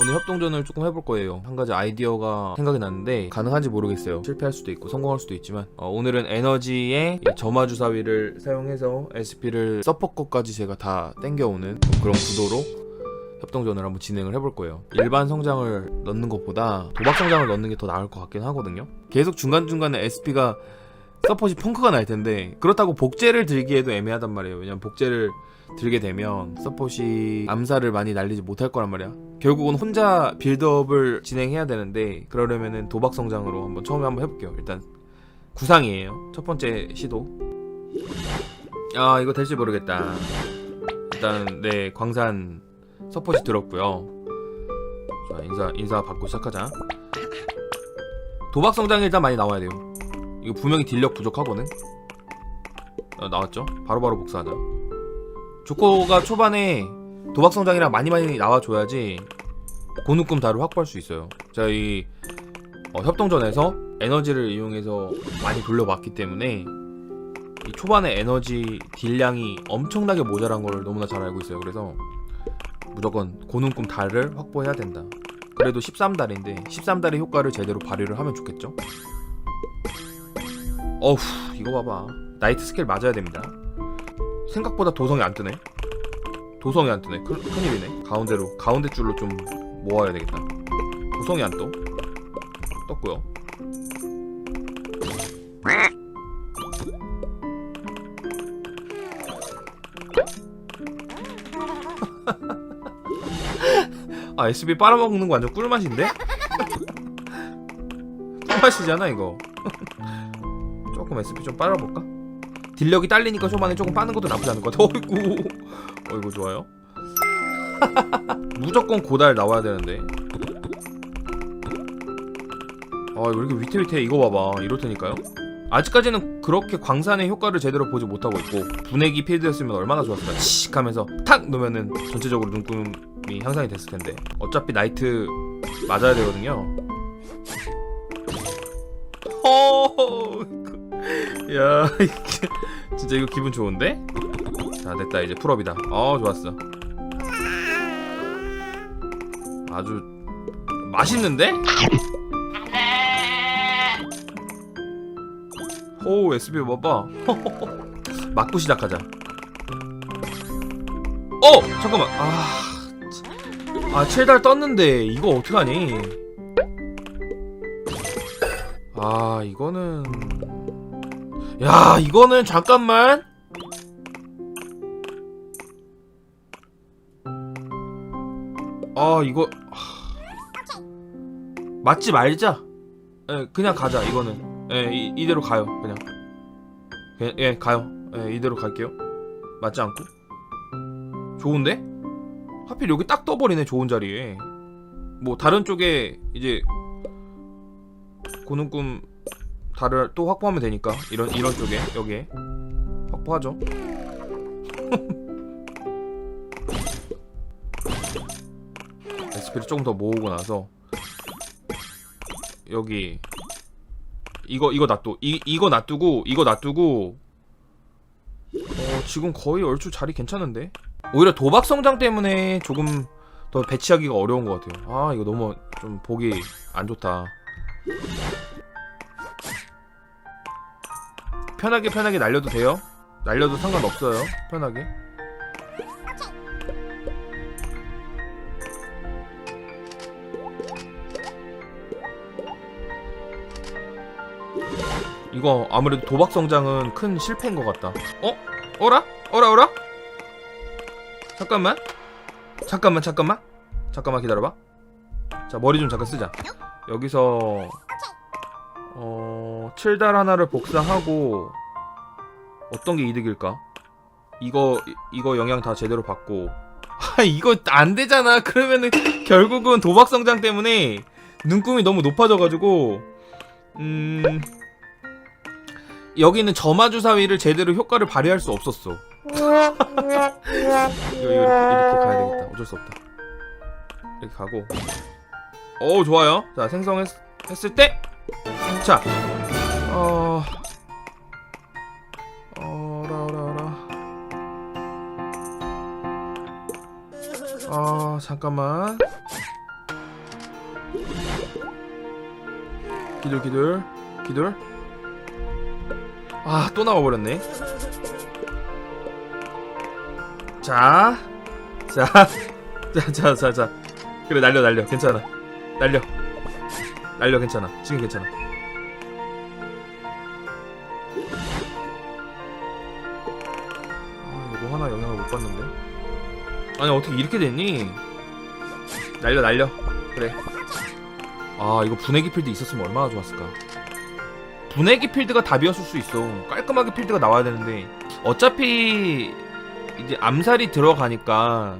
오늘 협동전을 조금 해볼 거예요. 한 가지 아이디어가 생각이 났는데 가능한지 모르겠어요. 실패할 수도 있고 성공할 수도 있지만 어, 오늘은 에너지의 이 점화 주사위를 사용해서 SP를 서퍼 것까지 제가 다 땡겨오는 그런 구도로 협동전을 한번 진행을 해볼 거예요. 일반 성장을 넣는 것보다 도박 성장을 넣는 게 더 나을 것 같긴 하거든요. 계속 중간중간에 SP가 서폿이 펑크가 날 텐데 그렇다고 복제를 들기에도 애매하단 말이에요. 왜냐면 복제를 들게 되면 서폿이 암살을 많이 날리지 못할 거란 말이야. 결국은 혼자 빌드업을 진행해야 되는데 그러려면은 도박 성장으로 한번 처음에 한번 해볼게요. 일단 구상이에요. 첫 번째 시도. 아 이거 될지 모르겠다. 일단 네 광산 서폿이 들었고요. 자 인사 인사 받고 시작하자. 도박 성장이 일단 많이 나와야 돼요. 이거 분명히 딜력 부족하거든. 어, 나왔죠? 바로 바로 복사하자. 조코가 초반에 도박 성장이랑 많이 많이 나와줘야지 고누꿈 다를 확보할 수 있어요. 제가 이 어, 협동전에서 에너지를 이용해서 많이 돌려봤기 때문에 이 초반에 에너지 딜량이 엄청나게 모자란 걸 너무나 잘 알고 있어요. 그래서 무조건 고눈꿈 달을 확보해야 된다. 그래도 13달인데 13달의 효과를 제대로 발휘를 하면 좋겠죠? 어후 이거 봐봐 나이트 스킬 맞아야 됩니다 생각보다 도성이 안 뜨네. 도성이 안 뜨네. 큰, 큰일이네. 가운데로 가운데 줄로 좀 모아야 되겠다. 도성이 안 떠? 떴고요. 아 SB 빨아먹는 거 완전 꿀맛인데? 꿀맛이잖아 이거. 조금 SP 좀 빨아볼까? 딜력이 딸리니까 초반에 조금 빠는 것도 나쁘지 않은 것 같아. 어이구. 어이구 좋아요. 무조건 고달 나와야 되는데. 아왜 이렇게 위태위태 이거 봐봐. 이럴 테니까요. 아직까지는 그렇게 광산의 효과를 제대로 보지 못하고 있고 분해기 필드였으면 얼마나 좋았을까. 칙 하면서 탁 놓으면은 전체적으로 눈금이 향상이 됐을 텐데. 어차피 나이트 맞아야 되거든요. 허 야, 이게 진짜 이거 기분 좋은데? 자, 됐다. 이제 풀업이다. 어, 좋았어. 아주 맛있는데? 호, SB 봐봐. 맞고 시작하자. 어! 잠깐만. 아, 참. 아, 7달 떴는데 이거 어떡하니? 아, 이거는 야 이거는 잠깐만. 아 이거 하... 맞지 말자. 예 그냥 가자 이거는. 예 이, 이대로 가요 그냥. 예, 예 가요. 예 이대로 갈게요. 맞지 않고? 좋은데? 하필 여기 딱 떠버리네 좋은 자리에. 뭐 다른 쪽에 이제 고눈꿈 달을 또 확보하면 되니까 이런 이런 쪽에 여기에 확보하죠. SP를 조금 더 모으고 나서 여기 이거 이거 놔두 이 이거 놔두고 이거 놔두고 어 지금 거의 얼추 자리 괜찮은데 오히려 도박 성장 때문에 조금 더 배치하기가 어려운 것 같아요. 아 이거 너무 좀 보기 안 좋다. 편하게 편하게 날려도 돼요. 날려도 상관없어요. 편하게. 이거 아무래도 도박 성장은 큰 실패인 것 같다. 어? 어라? 어라 어라? 잠깐만. 잠깐만 잠깐만. 잠깐만 기다려봐. 자 머리 좀 잠깐 쓰자. 여기서 어... 7달 하나를 복사하고 어떤 게 이득일까? 이거 이- 이거 영향 다 제대로 받고 아 이거 안 되잖아. 그러면은 결국은 도박 성장 때문에 눈금이 너무 높아져가지고 음 여기는 점화 주사위를 제대로 효과를 발휘할 수 없었어. 이거, 이거 이렇게 가야 되겠다. 어쩔 수 없다. 이렇게 가고. 오 좋아요. 자 생성했을 때 자, 어... 어라 어라 어라 아 잠깐만 기둘 기둘 기둘 아 또 나와버렸네 자 자, 자, 자, 자, 자. 그래, 날려, 날려. 괜찮아. 날려. 날려, 괜찮아. 지금 괜찮아. 이거 뭐 하나 영향을 못 받는데? 아니, 어떻게 이렇게 됐니? 날려, 날려. 그래. 아, 이거 분해기 필드 있었으면 얼마나 좋았을까. 분해기 필드가 답이었을 수 있어. 깔끔하게 필드가 나와야 되는데. 어차피, 이제 암살이 들어가니까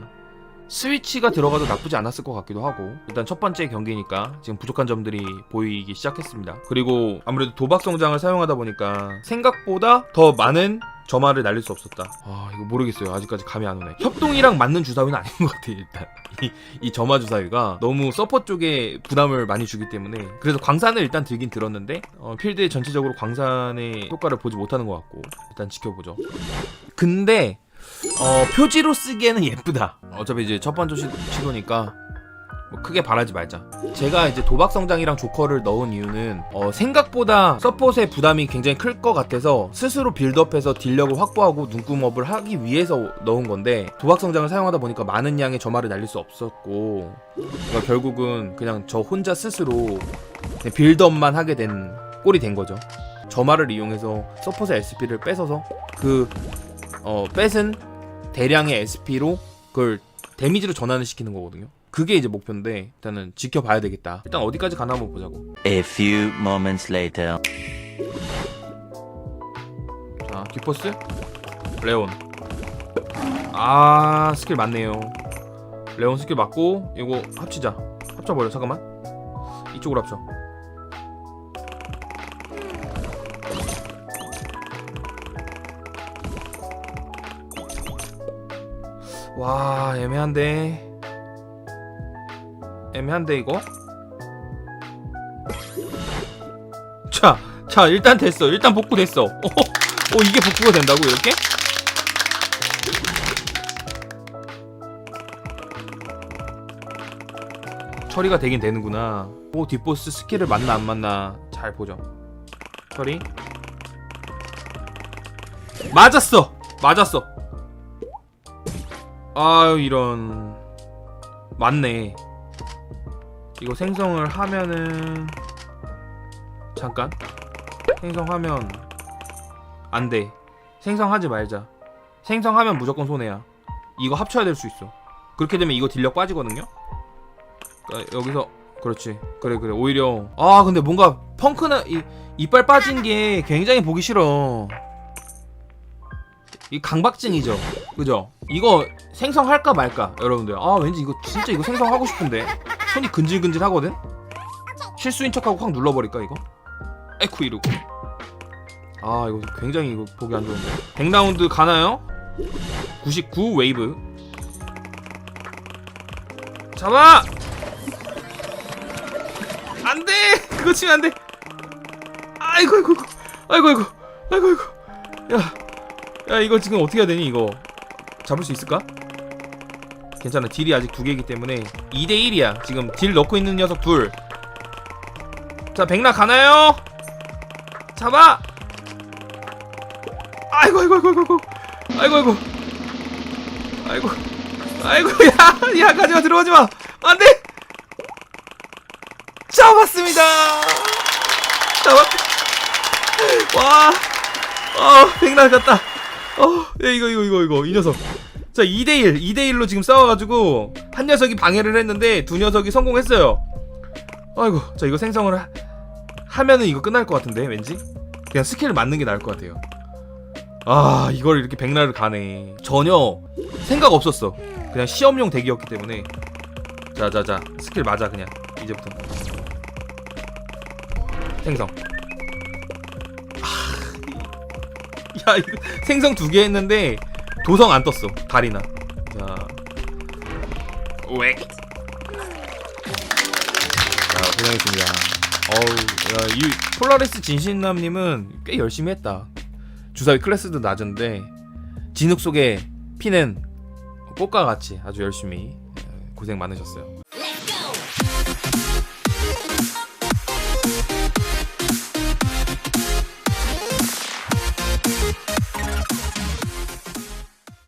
스위치가 들어가도 나쁘지 않았을 것 같기도 하고 일단 첫 번째 경기니까 지금 부족한 점들이 보이기 시작했습니다 그리고 아무래도 도박 성장을 사용하다 보니까 생각보다 더 많은 점화를 날릴 수 없었다. 아 이거 모르겠어요. 아직까지 감이 안 오네. 협동이랑 맞는 주사위는 아닌 것 같아 일단. 이, 이 점화 주사위가 너무 서퍼 쪽에 부담을 많이 주기 때문에. 그래서 광산을 일단 들긴 들었는데 어, 필드에 전체적으로 광산의 효과를 보지 못하는 것 같고 일단 지켜보죠. 근데 어, 표지로 쓰기에는 예쁘다. 어차피 이제 첫 번째 시, 시도니까 뭐 크게 바라지 말자. 제가 이제 도박 성장이랑 조커를 넣은 이유는 어, 생각보다 서폿의 부담이 굉장히 클 것 같아서 스스로 빌드업해서 딜력을 확보하고 눈구멍을 하기 위해서 넣은 건데 도박 성장을 사용하다 보니까 많은 양의 점화를 날릴 수 없었고 그러니까 결국은 그냥 저 혼자 스스로 빌드업만 하게 된 꼴이 된 거죠. 점화를 이용해서 서폿의 SP를 뺏어서 그 어, 뺏은 대량의 SP로 그걸 데미지로 전환을 시키는 거거든요. 그게 이제 목표인데 일단은 지켜봐야 되겠다. 일단 어디까지 가나 한번 보자고. A few moments later. 자, 뒷포스 레온. 아 스킬 맞네요. 레온 스킬 맞고 이거 합치자. 합쳐 버려. 잠깐만. 이쪽으로 합쳐. 와 애매한데. 애매한데 이거. 자, 자 일단 됐어. 일단 복구 됐어. 어, 어 이게 복구가 된다고 이렇게? 처리가 되긴 되는구나. 오 뒷보스 스킬을 맞나 안 맞나 잘 보죠. 처리. 맞았어. 맞았어. 아유 이런. 맞네. 이거 생성을 하면은 잠깐 생성하면 안 돼. 생성하지 말자. 생성하면 무조건 손해야. 이거 합쳐야 될 수 있어. 그렇게 되면 이거 딜력 빠지거든요. 그러니까 여기서 그렇지. 그래 그래. 오히려 아 근데 뭔가 펑크나 이 이빨 빠진 게 굉장히 보기 싫어. 이 강박증이죠. 그죠? 이거 생성할까 말까 여러분들. 아 왠지 이거 진짜 이거 생성하고 싶은데 손이 근질근질 하거든. 실수인 척하고 확 눌러버릴까 이거? 에쿠 이러고. 아 이거 굉장히 이거 보기 안 좋은데. 100라운드 가나요? 99 웨이브. 잡아! 안 돼! 그거 치면 안 돼! 아이고, 아이고, 아이고, 아이고, 아이고, 아이고. 야, 야, 이거 지금 어떻게 해야 되니, 이거? 잡을 수 있을까? 괜찮아. 딜이 아직 두 개이기 때문에 2대1이야. 지금 딜 넣고 있는 녀석 둘. 자, 백락 가나요? 잡아! 아이고, 아이고, 아이고, 아이고, 아이고, 아이고, 아이고, 아이고, 야, 야, 가지마, 들어가지 마! 안 돼! 잡았습니다! 잡았, 와, 어, 백락 갔다. 어, 야, 이거, 이거, 이거, 이거, 이 녀석. 자, 2대1, 2대1로 지금 싸워가지고, 한 녀석이 방해를 했는데, 두 녀석이 성공했어요. 아이고, 자, 이거 생성을 하, 하면은 이거 끝날 것 같은데, 왠지? 그냥 스킬을 맞는 게 나을 것 같아요. 아, 이걸 이렇게 백날을 가네. 전혀 생각 없었어. 그냥 시험용 덱이었기 때문에. 자, 자, 자. 스킬 맞아, 그냥. 이제부터. 생성. 아, 야, 이거 생성 두 개 했는데, 도성 안 떴어. 달이나. 자. 왜? 자, 고생했습니다. 어우, 야, 이 폴라리스 진신남님은 꽤 열심히 했다. 주사위 클래스도 낮은데 진흙 속의 피는 꽃과 같이 아주 열심히 에, 고생 많으셨어요.